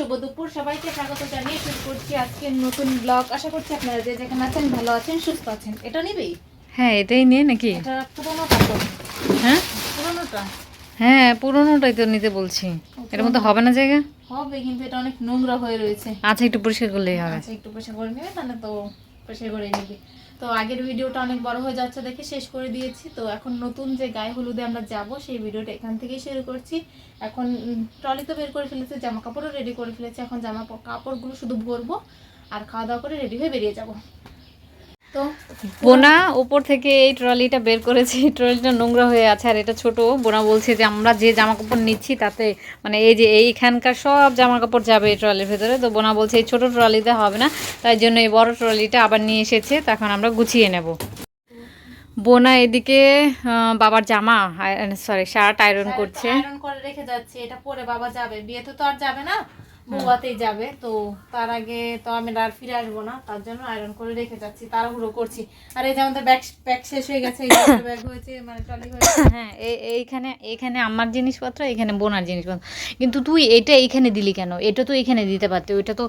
শুভ দুপুর। সবাইকে স্বাগত জানিয়ে শুরু করছি আজকে নতুন ব্লগ আশা করছি আপনারা যে যেখানে আছেন ভালো আছেন সুস্থ আছেন। এটা নিবি? হ্যাঁ এটাই নিয়ে নাকি? এটা পুরোনো হ্যাঁ? পুরোনোটা? হ্যাঁ পুরোনোটাই তো নিতে বলছি। এর মধ্যে হবে না জায়গা? হবে কিন্তু এটা অনেক নোংরা হয়ে রয়েছে। আচ্ছা একটু পরিষ্কার করলেই হবে। আচ্ছা একটু পরিষ্কার করে নেবে তাহলে তো পয়সা করে নিবি। তো আগের ভিডিওটা অনেক বড় হয়ে যাচ্ছে দেখে শেষ করে দিয়েছি। তো এখন নতুন যে গায়ে হলুদে আমরা যাব, সেই ভিডিওটা এখান থেকেই শুরু করছি। এখন ট্রলি তো বের করে ফেলেছে জামা কাপড়ও রেডি করে ফেলেছে। এখন জামা কাপড়গুলো শুধু ভরবো আর খাওয়া দাওয়া করে রেডি হয়ে বেরিয়ে যাব। বোনা উপর থেকে এই ট্রলিটা বের করেছে। এই ট্রলিটা নোংরা হয়ে আছে আর এটা ছোট। বোনা বলছে যে আমরা যে জামা কাপড় নিচ্ছি তাতে মানে এই যে এইখানকার সব জামা কাপড় যাবে এই ট্রলির ভেতরে। তো বোনা বলছে এই ছোট ট্রলিতে হবে না। তাই জন্য এই বড় ট্রলিটা আবার নিয়ে এসেছে। তখন আমরা গুছিয়ে নেব। বোনা এদিকে বাবার জামা সরি শার্ট আয়রন করছে। আয়রন করে রেখে যাচ্ছি। এটা পরে বাবা যাবে। বিয়েতে তো আর যাবে না। বউয়াতেই যাবে তো তার আগে তো আমি আর ফিরে আসব না তার জন্য আয়রন করে রেখে যাচ্ছি তাড়াহুড়ো করছি। আর এই যে আমাদের ব্যাগ ব্যাগ শেষ হয়ে গেছে এই ব্যাগ হয়েছে মানে ট্রলি হয়েছে হ্যাঁ এই- এইখানে এইখানে আমার জিনিসপত্র এখানে বোনার জিনিসপত্র। কিন্তু তুই এটা এইখানে দিলি কেন? এটা তো এখানে দিতে পারতি ওইটা তো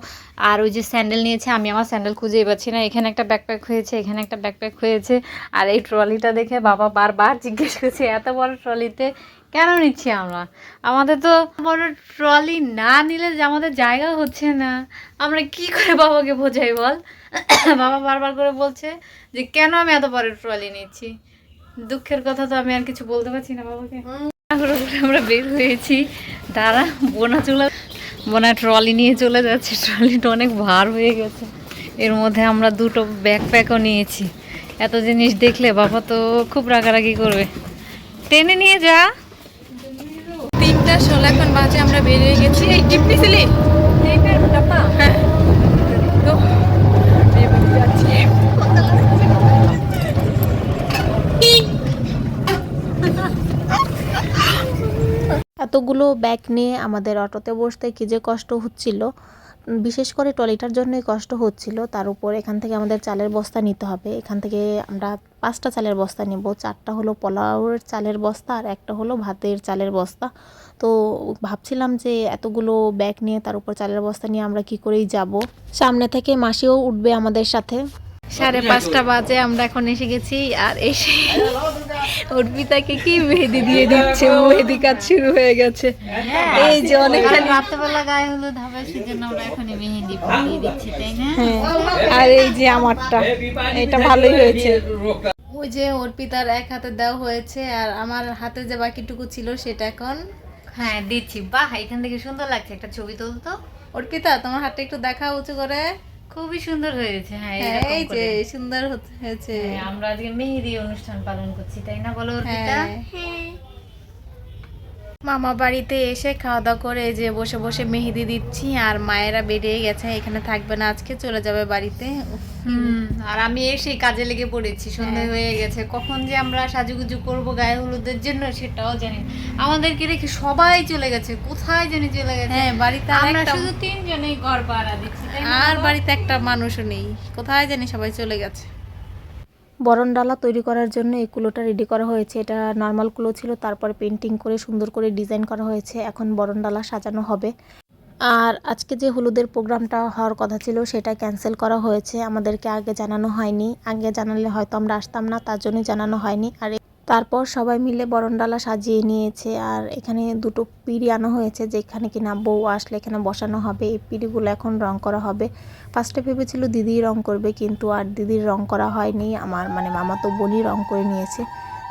আর ওই যে স্যান্ডেল নিয়েছে আমি আমার স্যান্ডেল খুঁজেই পাচ্ছি না। এখানে একটা ব্যাকপ্যাক হয়েছে এখানে একটা ব্যাকপ্যাক হয়েছে আর এই ট্রলিটা দেখে বাবা বারবার জিজ্ঞেস করছে এত বড় ট্রলিতে কেন নিচ্ছি আমরা? আমাদের তো বড় ট্রলি না নিলে যে আমাদের জায়গা হচ্ছে না। আমরা কি করে বাবাকে বোঝাই বল? বাবা বারবার করে বলছে যে কেন আমি এত বড় ট্রলি নিচ্ছি? দুঃখের কথা তো আমি আর কিছু বলতে পারছি না বাবাকে। আমরা বের হয়েছি। দাঁড়া, বোনা চলে বোনা ট্রলি নিয়ে চলে যাচ্ছে। ট্রলিটা অনেক ভার হয়ে গেছে। এর মধ্যে আমরা দুটো ব্যাকপ্যাকও নিয়েছি। এত জিনিস দেখলে বাবা তো খুব রাগারাগি করবে। টেনে নিয়ে যা। তিনটা ষোলো এখন বাজে আমরা বেরিয়ে গেছি। এই টিপ নিছিলি হ্যাঁ। তো যাচ্ছি। এতগুলো ব্যাগ নিয়ে আমাদের অটোতে বসতে কি যে কষ্ট হচ্ছিল। বিশেষ করে ট্রলিটার জন্যই কষ্ট হচ্ছিল। তার উপর এখান থেকে আমাদের চালের বস্তা নিতে হবে। এখান থেকে আমরা পাঁচটা চালের বস্তা নেব। চারটা হলো পোলাওয়ের চালের বস্তা আর একটা হলো ভাতের চালের বস্তা। তো ভাবছিলাম যে এতগুলো ব্যাগ নিয়ে তার উপর চালের বস্তা নিয়ে আমরা কি করেই যাব। সামনে থেকে মাসিও উঠবে আমাদের সাথে। সাড়ে পাঁচটা বাজে আমরা এখন এসে গেছি আর এসে অর্পিতাকে কি মেহেদি দিয়ে দিচ্ছে? মেহেদি কাজ শুরু হয়ে গেছে। এই যে অনেকখানি রাত্রেবেলা গায়ে হলুদ হবে সেজন্য আমরা এখন মেহেন্দি দিয়ে দিচ্ছি তাই না? হ্যাঁ, আর এই যে আমারটা এটা ভালোই হয়েছে। ওই যে অর্পিতার এক হাতে দেওয়া হয়েছে আর আমার হাতে যে বাকিটুকু ছিল সেটা এখন হ্যাঁ দিচ্ছি। বাহ এখান থেকে সুন্দর লাগছে একটা ছবি তুলতো। অর্পিতা তোমার হাতটা একটু দেখা উঁচু করে। খুবই সুন্দর হয়েছে হ্যাঁ হ্যাঁ এই যে সুন্দর হয়েছে হ্যাঁ, আমরা আজকে মেহেদি অনুষ্ঠান পালন করছি তাই না বলো অর্পিতা? হ্যাঁ। মামা বাড়িতে এসে খাওয়া দাওয়া করে যে বসে বসে মেহেদি দিচ্ছি আর মায়েরা বেরিয়ে গেছে এখানে থাকবে না আজকে চলে যাবে বাড়িতে। আর আমি এসে কাজে লেগে পড়েছি সন্ধে হ্যাঁ। হয়ে গেছে। কখন যে আমরা সাজুগুজু করব গায়ে হলুদের জন্য সেটাও জানি আমাদেরকে রেখে সবাই চলে গেছে কোথায় জানি চলে গেছে। হ্যাঁ বাড়িতে আমরা শুধু তিনজনেই ঘর পাড়া দিচ্ছি আর বাড়িতে একটা মানুষও নেই কোথায় জানি সবাই চলে গেছে। বরণডালা তৈরি করার জন্য এই কুলোটা রেডি করা হয়েছে। এটা নর্মাল কুলো ছিল, তারপরে পেন্টিং করে সুন্দর করে ডিজাইন করা হয়েছে। এখন বরণ ডালা সাজানো হবে। আর আজকে যে হলুদের প্রোগ্রামটা হওয়ার কথা ছিল, সেটা ক্যান্সেল করা হয়েছে। আমাদেরকে আগে জানানো হয়নি। আগে জানালে হয়তো আমরা আসতাম না, তার জন্যই জানানো হয়নি। আর তারপর সবাই মিলে বরণডালা সাজিয়ে নিয়েছে আর এখানে দুটো পিড়ি আনা হয়েছে যেখানে কিনা বউ আসলে এখানে বসানো হবে। এই পিড়িগুলো এখন রং করা হবে। ফার্স্টে ভেবেছিল দিদি রং করবে কিন্তু আর দিদির রং করা হয়নি। আমার মানে মামা তো বোনই রং করে নিয়েছে।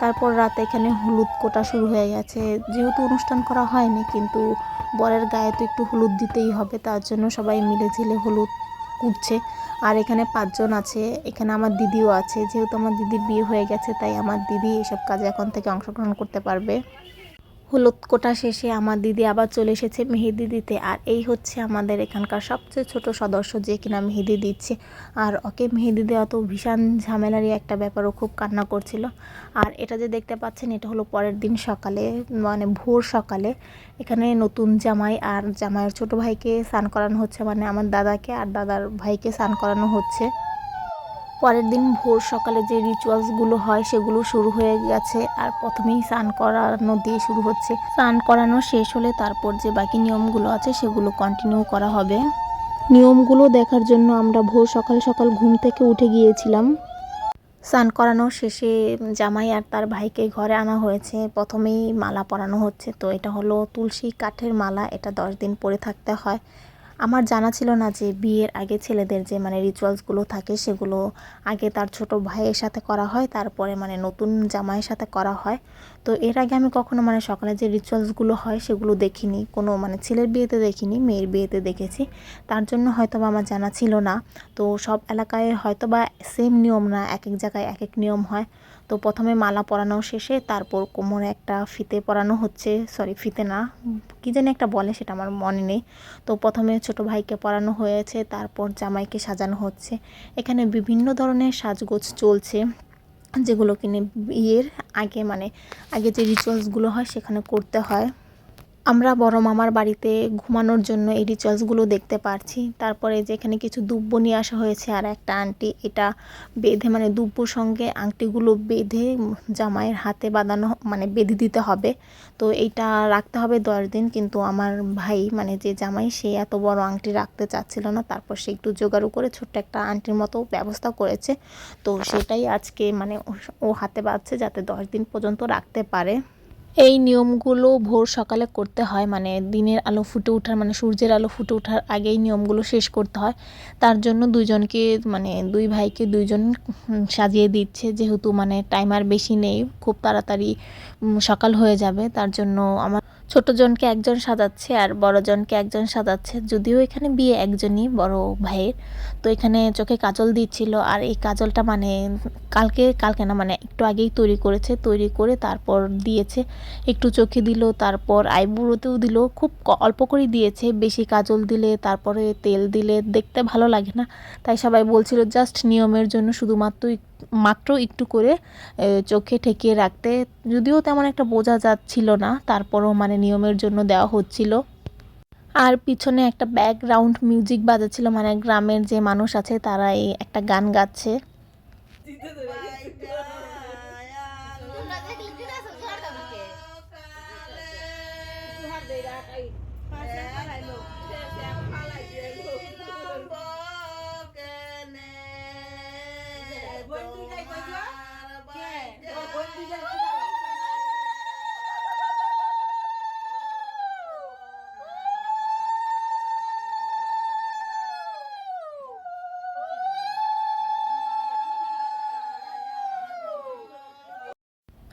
তারপর রাতে এখানে হলুদ কোটা শুরু হয়ে গেছে। যেহেতু অনুষ্ঠান করা হয়নি কিন্তু বরের গায়ে তো একটু হলুদ দিতেই হবে, তার জন্য সবাই মিলে ঝিলে হলুদ কুটছে। আর এখানে পাঁচজন আছে, এখানে আমার দিদিও আছে। যেহেতু আমার দিদির বিয়ে হয়ে গেছে, তাই আমার দিদি এসব কাজে এখন থেকে অংশগ্রহণ করতে পারবে। হলুদ কোটা শেষে আমার দিদি আবার চলে এসেছে মেহেদি দিতে। আর এই হচ্ছে আমাদের এখানকার সবচেয়ে ছোট সদস্য যে কিনা মেহেদি দিচ্ছে। আর ওকে মেহেদি দেওয়া তো ভীষণ ঝামেলারই একটা ব্যাপারও খুব কান্না করছিল। আর এটা যে দেখতে পাচ্ছেন, এটা হলো পরের দিন সকালে মানে ভোর সকালে। এখানে নতুন জামাই আর জামাইয়ের ছোট ভাইকে স্নান করানো হচ্ছে মানে আমার দাদাকে আর দাদার ভাইকে স্নান করানো হচ্ছে। পরের দিন ভোর সকালে যে রিচুয়ালসগুলো হয়, সেগুলো শুরু হয়ে গেছে। আর প্রথমেই স্নান করানো দিয়ে শুরু হচ্ছে। স্নান করানো শেষ হলে তারপর যে বাকি নিয়মগুলো আছে, সেগুলো কন্টিনিউ করা হবে। নিয়মগুলো দেখার জন্য আমরা ভোর সকাল সকাল ঘুম থেকে উঠে গিয়েছিলাম। স্নান করানো শেষে জামাই আর তার ভাইকে ঘরে আনা হয়েছে। প্রথমেই মালা পরানো হচ্ছে। তো এটা হলো তুলসী কাঠের মালা। এটা দশ দিন পরে থাকতে হয়। আমার জানা ছিল না যে বিয়ের আগে ছেলেদের যে মানে রিচুয়ালসগুলো থাকে সেগুলো আগে তার ছোট ভাইয়ের সাথে করা হয়, তারপরে মানে নতুন জামাইয়ের সাথে করা হয়। তো এর আগে আমি কখনো মানে সকালে যে রিচুয়ালসগুলো হয় সেগুলো দেখিনি, কোনো মানে ছেলের বিয়েতে দেখিনি, মেয়ের বিয়েতে দেখেছি। তার জন্য হয়তো বা আমার জানা ছিল না। তো সব এলাকায় হয়তো বা সেম নিয়ম না এক এক জায়গায় এক এক নিয়ম হয়। তো প্রথমে মালা পরানো শেষে তারপর কোমরে একটা ফিতে পরানো হচ্ছে সরি ফিতে না, কী যেন একটা বলে সেটা আমার মনে নেই। তো প্রথমে ছোট ভাইকে পরানো হয়েছে, তারপর জামাইকে সাজানো হচ্ছে। এখানে বিভিন্ন ধরনের সাজগোজ চলছে যেগুলো কিনে বিয়ের আগে মানে আগে যে রিচুয়ালসগুলো হয় সেখানে করতে হয়। আমরা বড় মামার বাড়িতে ঘুমানোর জন্য এই রিচুয়ালসগুলো দেখতে পারছি। তারপরে যে এখানে কিছু দুব্ব নিয়ে আসা হয়েছে, আর একটা আংটি এটা বেঁধে মানে দুব্বর সঙ্গে আংটিগুলো বেঁধে জামাইয়ের হাতে বাঁধানো মানে বেঁধে দিতে হবে। তো এইটা রাখতে হবে দশ দিন, কিন্তু আমার ভাই মানে যে জামাই, সে এত বড় আংটি রাখতে চাচ্ছিল না। তারপর সে একটু জোগাড়ু করে ছোট্ট একটা আংটির মতো ব্যবস্থা করেছে। তো সেটাই আজকে মানে ও হাতে বাঁধছে যাতে দশ দিন পর্যন্ত রাখতে পারে। এই নিয়মগুলো ভোর সকালে করতে হয়। মানে দিনের আলো ফুটে ওঠার মানে সূর্যের আলো ফুটে ওঠার আগেই নিয়মগুলো শেষ করতে হয়। তার জন্য দুজনকে মানে দুই ভাইকে দুইজন সাজিয়ে দিচ্ছে। যেহেতু মানে টাইমার বেশি নেই, খুব তাড়াতাড়ি সকাল হয়ে যাবে। তার জন্য আমার ছোটজনকে একজন সাজাচ্ছে আর বড়জনকে একজন সাজাচ্ছে। যদিও এখানে বিয়ে একজনই বড় ভাইয়ের। তো এখানে চোখে কাজল দিচ্ছিল আর এই কাজলটা মানে কালকে কালকে না মানে একটু আগেই তৈরি করেছে। তৈরি করে তারপর দিয়েছে। একটু চোখে দিল, তারপর আইবুড়োতেও দিল। খুব অল্প করেই দিয়েছে। বেশি কাজল দিলে, তারপরে তেল দিলে দেখতে ভালো লাগে না। তাই সবাই বলছিল, জাস্ট নিয়মের জন্য শুধুমাত্র মাত্র একটু করে চোখে ঠেকিয়ে রাখতে, যদিও তেমন একটা বোঝা যাচ্ছিল না, তারপরও মানে নিয়মের জন্য দেওয়া হচ্ছিল। আর পিছনে একটা ব্যাকগ্রাউন্ড মিউজিক বাজাচ্ছিল মানে গ্রামের যে মানুষ আছে তারা এই একটা গান গাচ্ছে। বই দুইটাই কইবা কে বই দুইটাই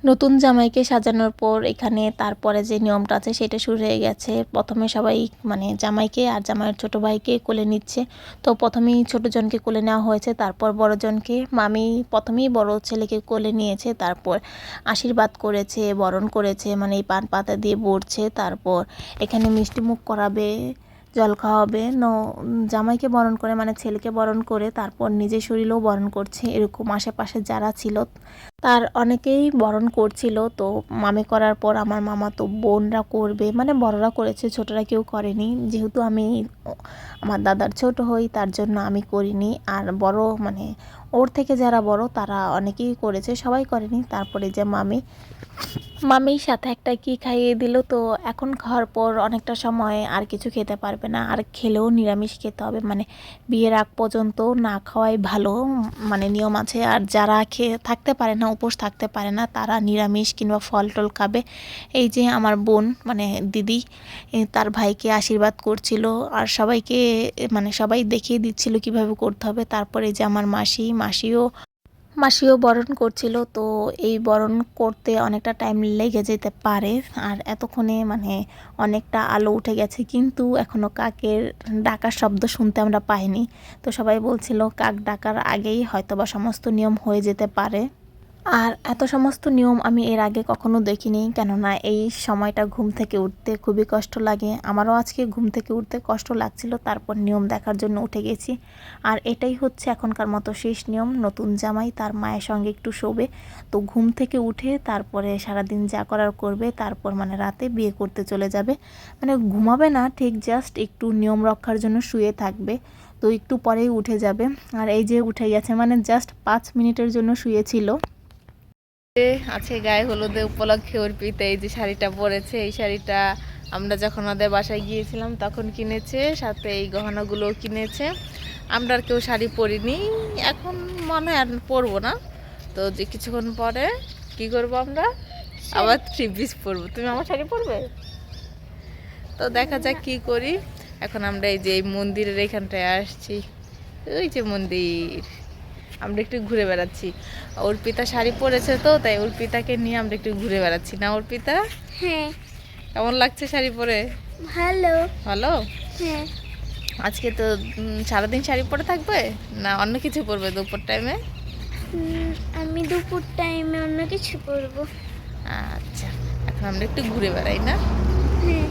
নতুন জামাইকে সাজানোর পর এখানে তারপরে যে নিয়মটা আছে সেটা শুরু হয়ে গেছে। প্রথমে সবাই মানে জামাইকে আর জামাইয়ের ছোট ভাইকে কোলে নিচ্ছে। তো প্রথমেই ছোটজনকে কোলে নেওয়া হয়েছে, তারপর বড়জনকে মামি প্রথমেই বড় ছেলেকে কোলে নিয়েছে, তারপর আশীর্বাদ করেছে, বরণ করেছে মানে এই পান পাতা দিয়ে বড়ছে তারপর এখানে মিষ্টি মুখ করাবে। জল খাওয়াবে। ন, জামাইকে বরণ করে মানে ছেলেকে বরণ করে তারপর নিজের শরীরেও বরণ করছে এরকম আশেপাশে যারা ছিল। তার অনেকেই বরণ করছিল। তো মামি করার পর আমার মামা তো বোনরা করবে মানে বড়রা করেছে, ছোটরা কেউ করেনি। যেহেতু আমি আমার দাদার ছোট হই, তার জন্য আমি করিনি। আর বড় মানে ওর থেকে যারা বড়, তারা অনেকেই করেছে, সবাই করেনি। তারপরে যে মামি মামির সাথে একটা কি খাইয়ে দিল, তো এখন খাওয়ার পর অনেকটা সময় আর কিছু খেতে পারবে না। আর খেলেও নিরামিষ খেতে হবে মানে বিয়ের আগ পর্যন্ত না খাওয়াই ভালো মানে নিয়ম আছে। আর যারা খেয়ে থাকতে পারে না, উপোস থাকতে পারে না, তারা নিরামিষ কিংবা ফল টল খাবে। এই যে আমার বোন মানে দিদি তার ভাইকে আশীর্বাদ করছিল, আর সবাইকে মানে সবাই দেখিয়ে দিচ্ছিল কীভাবে করতে হবে। তারপরে যে আমার মাসি, মাসিও মাসিও বরণ করছিল, তো এই বরণ করতে অনেকটা টাইম লেগে যেতে পারে। আর এতক্ষণে মানে অনেকটা আলো উঠে গেছে, কিন্তু এখনও কাকের ডাকার শব্দ শুনতে আমরা পাইনি। তো সবাই বলছিল, কাক ডাকার আগেই হয়তোবা সমস্ত নিয়ম হয়ে যেতে পারে। আর এত সমস্ত নিয়ম আমি এর আগে কখনো দেখিনি, কেননা এই সময়টা ঘুম থেকে উঠতে খুবই কষ্ট লাগে। আমারও আজকে ঘুম থেকে উঠতে কষ্ট লাগছিল, তারপর নিয়ম দেখার জন্য উঠে গেছি। আর এটাই হচ্ছে এখনকার মতো শেষ নিয়ম, নতুন জামাই, তার মায়ের সঙ্গে একটু শোবে। তো ঘুম থেকে উঠে তারপরে সারাদিন যা করার করবে, তারপর মানে রাতে বিয়ে করতে চলে যাবে। মানে ঘুমাবে না, ঠিক জাস্ট একটু নিয়ম রক্ষার জন্য শুয়ে থাকবে। তো একটু পরেই উঠে যাবে। আর এই যে উঠে গেছে মানে জাস্ট পাঁচ মিনিটের জন্য শুয়েছিল। আছে গায়ে হলুদে উপলক্ষে অর্পিত এই যে শাড়িটা পরেছে এই শাড়িটা আমরা যখন ওদের বাসায় গিয়েছিলাম তখন কিনেছে সাথে এই গহনাগুলোও কিনেছে। আমরা আর কেউ শাড়ি পরিনি এখন মনে হয় আর পরবো না। তো যে কিছুক্ষণ পরে কি করব আমরা? আবার থ্রি পিস পরবো। তুমি আমার শাড়ি পরবে? তো দেখা যাক কি করি। এখন আমরা এই যে এই মন্দিরের এখানটায় আসছি। ওই যে মন্দির। আমরা একটু ঘুরে বেড়াচ্ছি। অর্পিতা শাড়ি পরেছে তো তাই অর্পিতাকে নিয়ে আমরা একটু ঘুরে বেড়াচ্ছি। না অর্পিতা? হ্যাঁ। কেমন লাগছে শাড়ি পরে? ভালো। ভালো? হ্যাঁ। আজকে তো সারাদিন শাড়ি পরে থাকবে? না অন্য কিছু পরবে দুপুর টাইমে আমি দুপুর টাইমে অন্য কিছু করব আচ্ছা এখন আমরা একটু ঘুরে বেড়াই না? হ্যাঁ।